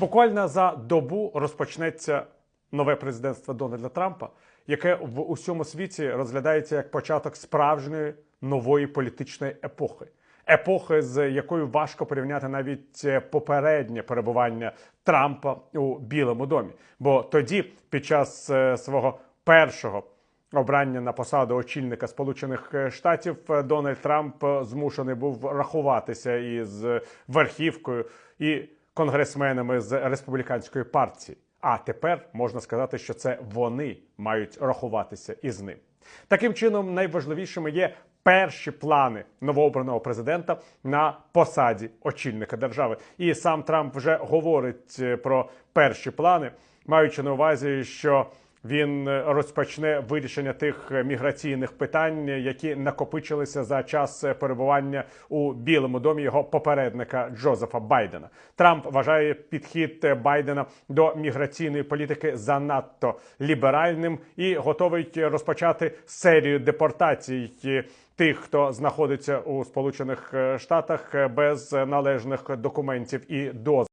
Буквально за добу розпочнеться нове президентство Дональда Трампа, яке в усьому світі розглядається як початок справжньої нової політичної епохи. Епохи, з якою важко порівняти навіть е, попереднє перебування Трампа у Білому домі. Бо тоді, під час е, свого першого обрання на посаду очільника Сполучених Штатів е, Дональд Трамп змушений був рахуватися із верхівкою і конгресменами з республіканської партії. А тепер можна сказати, що це вони мають рахуватися із ним. Таким чином, найважливішими є перші плани новообраного президента на посаді очільника держави. І сам Трамп вже говорить е, про перші плани, маючи на увазі, що він е, розпочне вирішення тих е, міграційних питань, які накопичилися за час е, перебування у Білому домі його попередника Джозефа Байдена. Трамп вважає підхід е, Байдена до міграційної політики занадто ліберальним і готовий розпочати серію депортацій е, тих, хто знаходиться у Сполучених е, Штатах е, без належних документів і дозволів.